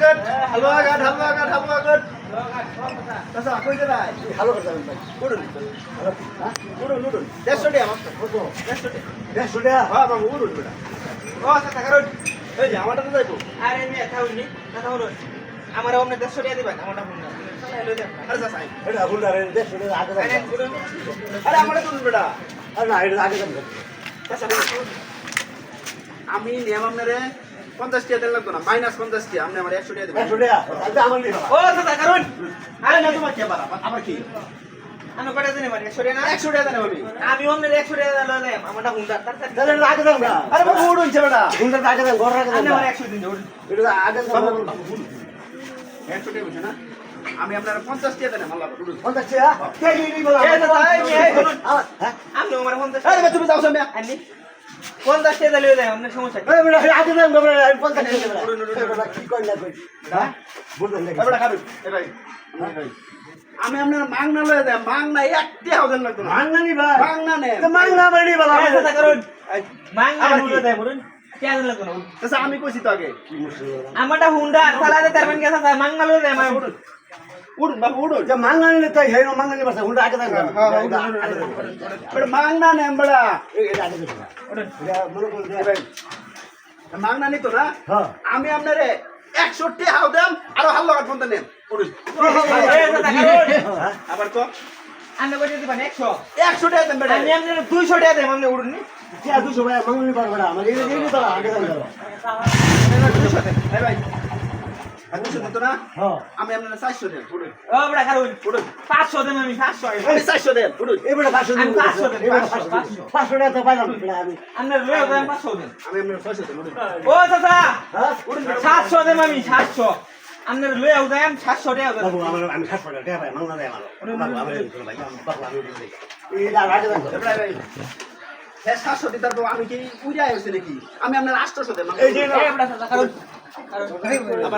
কাট আচ্ছা দেড়শো টাকা হ্যাঁ বাবু উড়ুন বেটা। ও আচ্ছা টাকা রোড এই যে আমারটা তো যাইবো আরে মেয়ে থাউনি কথা হলো আমার অমনে দেড়শো টাকা দিবেন আমারটা ভুল না। আরে যা সাইন এটা ভুল না দেড়শো টাকা আগে দাম আরে আমারটা তুলুন বেটা। আর না এটা আগে দাম আচ্ছা, আমি নিয়ম আপনারে পঞ্চাশ টাকা দিলে লাগতো না মাইনাস পঞ্চাশ টাকা আপনি আমার একশো টাকা দেবেন। ও দাদা কারণ আরে না তোমার কে বাড়া আমার কি? আমি কটা দিনে মানে একশো টাকা না? একশো টাকা দেন আমি। আমি অমনে একশো টাকা দিলে আমারটা হুন্ডা তার তাহলে না আরে বাবু উড়ুন বেটা। ভুলটা আগে দাম ঘর আগে দাম আমার একশো দিন এটা আগে একশো টাকা বলছে না? আমি আপনার পঞ্চাশ টাকা দেন মাল্লা উড়ুন পঞ্চাশ টাকা। আমার হ্যাঁ। আমি আমার পঞ্চাশ আরে তুমি যাও সামনে। আনি পঞ্চাশ টাকা দিলে দেয় আপনার সমস্যা আগে দাম গবরে আমি পঞ্চাশ টাকা কি কই? না ভাই আমি আপনার মাংনা লয়ে দেয় মাংনা একটি হাউজেন লাগতো মাংনা নি ভাই। মাংনা নে। মাংনা মানে এই দাদা কারণ মাংনা আবার দেয় বলুন। আমি কইছি তো আগে। কি আমারটা হুন্ডা মাংনা লয়ে দেয় আমার বাসা হুন্ডা আগে দাম হ্যাঁ, হ্যাঁ, উড়ুন, উড়ুন, উড়ুন, উড়ুন। বেটা মাংনা দাম নিত না আমি আপনারে একষট্টি হাও দেন আরও হাল্লো কাঠ ফোনটা নেন আবার তো একশো টাকা দেন বেটা দুইশো টাকা দেব আপনি উড়ুন নি দুশো ভাই পারবে না আমার আগে দুশো দেন ভাই দুশো দিত না? হ্যাঁ। আমি আপনার চারশো দেন। ও বড়া কারণ পাঁচশো দেব আমি সাতশো আমি চারশো দেন এবারে পাঁচশো আমি দিন পাঁচশো দেন, পাঁচশো, পাঁচশো পাঁচশো। পাঁচশো টাকা তো পাইলাম আমি। আপনার লয়ে দেন পাঁচশো দেন। আমি আপনার ছয়শো দেন ও চাচা হ্যাঁ? সাতশো দেব আমি সাতশো। আপনার লয়ে দেন সাতশো টাকা বাবু আমি খাস টাকা মাংনা দেয় বাবু ভাই বাবু আমি এই আগে ভাই ভাই সাতশো দিতার আমি কি উড়াই হয়েছে নাকি? আমি আপনার আটশোশো দেন বড়া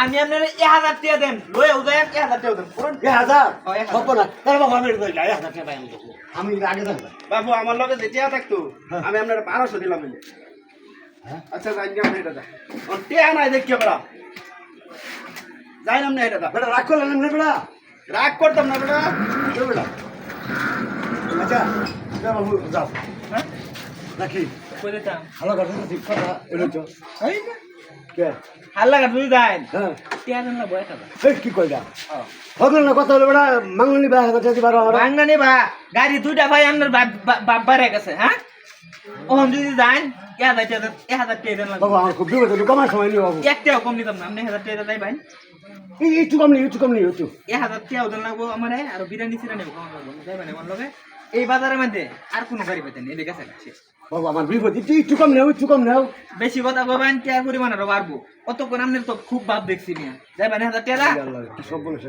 আমি আপনার এক হাজার টাকা দেন লয়ে দেন এক হাজার টাকা দেন এক হাজার। সব না। তার বাবু আমি এক হাজার টাকা আমি আগে দাও। বাবু আমার লগে যে টিয়া থাকতো হ্যাঁ। আমি আপনার বারোশো দিলাম হ্যাঁ? আচ্ছা যাই না এটা দা টিয়া নাই দেখি বেড়া? যাই না এটা দা বেটা রাগ করলেন না বেটা রাগ করতাম না বেটা চল আচ্ছা বাবু যাও। হ্যাঁ? কথা তো ঠিক কথা এলো তো এই কে? হাল্লা কাট দুই হ্যাঁ। টাকা দেন না বয় টাকা এই কি কইলা? হবে না কথা হলো বেটা মাংলি বা হাজার টাকা দিবার আমার। বাংলা নে বা গাড়ি দুইটা ভাই আপনার বাপ বাড়ে গেছে হ্যাঁ? ওহন যদি যান এক হাজার টাকা এক হাজার টাকা লাগবে। বাবু আমার খুব বিপদ হলো কমার সময় নিও বাবু। একটাও কম দিতাম না আপনি এক হাজার টাকা দেয় ভাই। এই একটু কম নেই একটু কম নেই একটু এক হাজার টাকা ওদের লাগবো আমার আর বিরিয়ানি সিরানি খাওয়ানো লাগবো যাইবেন আমার লগে। এই বাজারের মধ্যে আর কোনো গাড়ি পেতেন এদিকে গেছে শেষ। বাবা আমার বিপদ একটু কম নেও একটু কম নেও। বেশি কথা বাবা আনতে আর পরিমাণ আরও বাড়বো? অতক্ষণ আমনের তো খুব ভাব দেখছি না যাই ভাই হাজার টেলা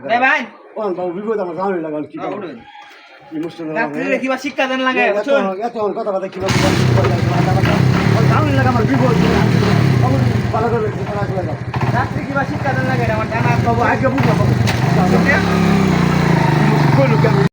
যাই ভাই। ও বাবু বিপদ আমার গাঁয়ে লাগাল কি হ্যাঁ, শিক্ষা করে শিক্ষা দেন লাগে